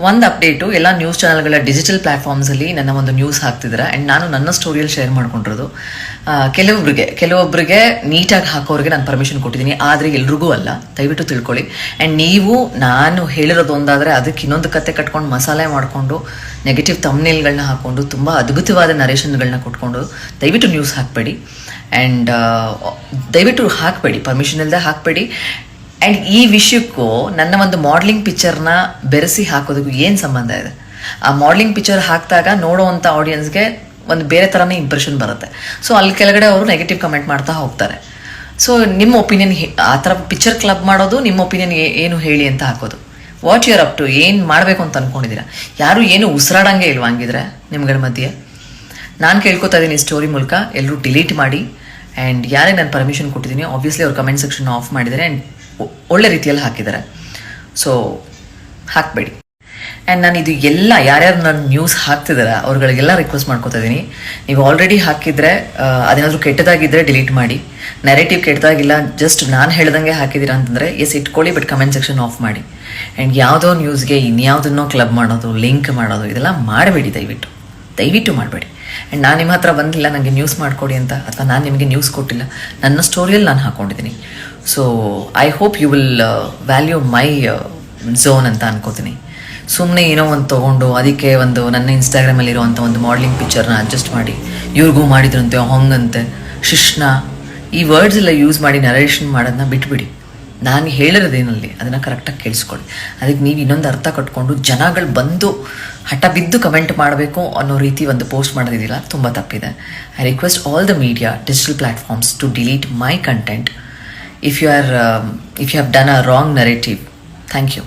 ಒಂದು ಅಪ್ಡೇಟು, ಎಲ್ಲ ನ್ಯೂಸ್ ಚಾನಲ್ಗಳ ಡಿಜಿಟಲ್ ಪ್ಲಾಟ್ಫಾರ್ಮ್ಸಲ್ಲಿ ನನ್ನ ಒಂದು ನ್ಯೂಸ್ ಹಾಕ್ತಿದ್ದೀರಾ. ಆ್ಯಂಡ್ ನಾನು ನನ್ನ ಸ್ಟೋರಿಯಲ್ಲಿ ಶೇರ್ ಮಾಡ್ಕೊಂಡಿರೋದು ಕೆಲವೊಬ್ಬರಿಗೆ ಕೆಲವೊಬ್ಬರಿಗೆ ನೀಟಾಗಿ ಹಾಕೋರಿಗೆ ನಾನು ಪರ್ಮಿಷನ್ ಕೊಟ್ಟಿದ್ದೀನಿ. ಆದರೆ ಎಲ್ರಿಗೂ ಅಲ್ಲ. ದಯವಿಟ್ಟು ತಿಳ್ಕೊಳ್ಳಿ. ಆ್ಯಂಡ್ ನೀವು, ನಾನು ಹೇಳಿರೋದು ಒಂದಾದರೆ ಅದಕ್ಕೆ ಇನ್ನೊಂದು ಕತೆ ಕಟ್ಕೊಂಡು ಮಸಾಲೆ ಮಾಡಿಕೊಂಡು ನೆಗೆಟಿವ್ ತಮ್ನೇಲ್ಗಳನ್ನ ಹಾಕ್ಕೊಂಡು ತುಂಬ ಅದ್ಭುತವಾದ ನರೇಷನ್ಗಳನ್ನ ಕೊಟ್ಕೊಂಡು ದಯವಿಟ್ಟು ನ್ಯೂಸ್ ಹಾಕಬೇಡಿ. ಆ್ಯಂಡ್ ದಯವಿಟ್ಟು ಹಾಕಬೇಡಿ. ಪರ್ಮಿಷನ್ ಇಲ್ಲದೆ ಹಾಕಬೇಡಿ. ಆ್ಯಂಡ್ ಈ ವಿಷಯಕ್ಕೂ ನನ್ನ ಒಂದು ಮಾಡ್ಲಿಂಗ್ ಪಿಕ್ಚರ್ನ ಬೆರೆಸಿ ಹಾಕೋದಕ್ಕೂ ಏನು ಸಂಬಂಧ ಇದೆ? ಆ ಮಾಡ್ಲಿಂಗ್ ಪಿಕ್ಚರ್ ಹಾಕಿದಾಗ ನೋಡೋವಂಥ ಆಡಿಯನ್ಸ್ಗೆ ಒಂದು ಬೇರೆ ಥರನೇ ಇಂಪ್ರೆಷನ್ ಬರುತ್ತೆ. ಸೊ ಅಲ್ಲಿ ಕೆಳಗಡೆ ಅವರು ನೆಗೆಟಿವ್ ಕಮೆಂಟ್ ಮಾಡ್ತಾ ಹೋಗ್ತಾರೆ. ಸೊ ನಿಮ್ಮ ಒಪಿನಿಯನ್ ಆ ಥರ ಪಿಕ್ಚರ್ ಕ್ಲಬ್ ಮಾಡೋದು, ನಿಮ್ಮ ಒಪಿನಿಯನ್ ಏನು ಹೇಳಿ ಅಂತ ಹಾಕೋದು. ವಾಟ್ ಯುವರ್ ಅಪ್ ಟು ಏನು ಮಾಡಬೇಕು ಅಂತ ಅಂದ್ಕೊಂಡಿದ್ದೀರಾ ಯಾರು ಏನು ಉಸಿರಾಡಂಗೆ ಇಲ್ವಾ ಹಂಗಿದ್ರೆ ನಿಮ್ಗಳ ಮಧ್ಯೆ? ನಾನು ಕೇಳ್ಕೊತಾ ಇದ್ದೀನಿ ಸ್ಟೋರಿ ಮೂಲಕ. ಎಲ್ಲರೂ ಡಿಲೀಟ್ ಮಾಡಿ. ಆ್ಯಂಡ್ ಯಾರಿಗೆ ನಾನು ಪರ್ಮಿಷನ್ ಕೊಟ್ಟಿದ್ದೀನಿ ಆಬ್ವಿಯಸ್ಲಿ ಅವ್ರು ಕಮೆಂಟ್ ಸೆಕ್ಷನ್ ಆಫ್ ಮಾಡಿದ್ದಾರೆ ಆ್ಯಂಡ್ ಒಳ್ಳೆ ರೀತಿಯಲ್ಲಿ ಹಾಕಿದ್ದಾರೆ. ಸೊ ಹಾಕಬೇಡಿ. ಆ್ಯಂಡ್ ನಾನು ಇದು ಎಲ್ಲ ಯಾರ್ಯಾರು ನನ್ನ ನ್ಯೂಸ್ ಹಾಕ್ತಿದ್ದಾರೆ, ಅವ್ರುಗಳಿಗೆಲ್ಲ ರಿಕ್ವೆಸ್ಟ್ ಮಾಡ್ಕೋತಾ ಇದ್ದೀನಿ. ನೀವು ಆಲ್ರೆಡಿ ಹಾಕಿದರೆ ಅದೇನಾದರೂ ಕೆಟ್ಟದಾಗಿದ್ದರೆ ಡಿಲೀಟ್ ಮಾಡಿ. ನೆರೆಟಿವ್ ಕೆಟ್ಟದಾಗಿಲ್ಲ ಜಸ್ಟ್ ನಾನು ಹೇಳ್ದಂಗೆ ಹಾಕಿದ್ದೀರಾ ಅಂತಂದರೆ ಎಸ್ ಇಟ್ಕೊಳ್ಳಿ ಬಟ್ ಕಮೆಂಟ್ ಸೆಕ್ಷನ್ ಆಫ್ ಮಾಡಿ. ಆ್ಯಂಡ್ ಯಾವುದೋ ನ್ಯೂಸ್ಗೆ ಇನ್ಯಾವುದನ್ನೋ ಕ್ಲಬ್ ಮಾಡೋದು ಲಿಂಕ್ ಮಾಡೋದು, ಇದೆಲ್ಲ ಮಾಡಬೇಡಿ ದಯವಿಟ್ಟು. ದಯವಿಟ್ಟು ಮಾಡಬೇಡಿ. ಆ್ಯಂಡ್ ನಾನು ನಿಮ್ಮ ಹತ್ರ ಬಂದಿಲ್ಲ ನನಗೆ ನ್ಯೂಸ್ ಮಾಡಿಕೊಡಿ ಅಂತ. ಅಥವಾ ನಾನು ನಿಮಗೆ ನ್ಯೂಸ್ ಕೊಟ್ಟಿಲ್ಲ. ನನ್ನ ಸ್ಟೋರಿಯಲ್ಲಿ ನಾನು ಹಾಕ್ಕೊಂಡಿದ್ದೀನಿ so I hope you will value my zone ಅಂತ ಅನ್ಕೋತೀನಿ. ಸುಮ್ಮನೆ ಏನೋ ಒಂದು ತೊಗೊಂಡು, ಅದಕ್ಕೆ ಒಂದು ನನ್ನ ಇನ್ಸ್ಟಾಗ್ರಾಮಲ್ಲಿ ಇರುವಂಥ ಒಂದು ಮಾಡಲಿಂಗ್ ಪಿಕ್ಚರ್ನ ಅಡ್ಜಸ್ಟ್ ಮಾಡಿ. ಇವ್ರಿಗೂ ಮಾಡಿದ್ರಂತೆ ಹೊಂಗಂತೆ ಶಿಷ್ಣ. ಈ ವರ್ಡ್ಸ್ ಎಲ್ಲ ಯೂಸ್ ಮಾಡಿ ನರೇಷನ್ ಮಾಡೋದನ್ನ ಬಿಟ್ಬಿಡಿ. ನಾನು ಹೇಳಿರೋದೇನಲ್ಲಿ ಅದನ್ನು ಕರೆಕ್ಟಾಗಿ ಕೇಳಿಸ್ಕೊಳ್ಳಿ. ಅದಕ್ಕೆ ನೀವು ಇನ್ನೊಂದು ಅರ್ಥ ಕಟ್ಕೊಂಡು ಜನಗಳು ಬಂದು ಹಠ ಬಿದ್ದು ಕಮೆಂಟ್ ಮಾಡಬೇಕು ಅನ್ನೋ ರೀತಿ ಒಂದು ಪೋಸ್ಟ್ ಮಾಡೋದಿದೆಯಲ್ಲ ತುಂಬ ತಪ್ಪಿದೆ. I request all the media digital platforms to delete my content if you are if you have done a wrong narrative thank you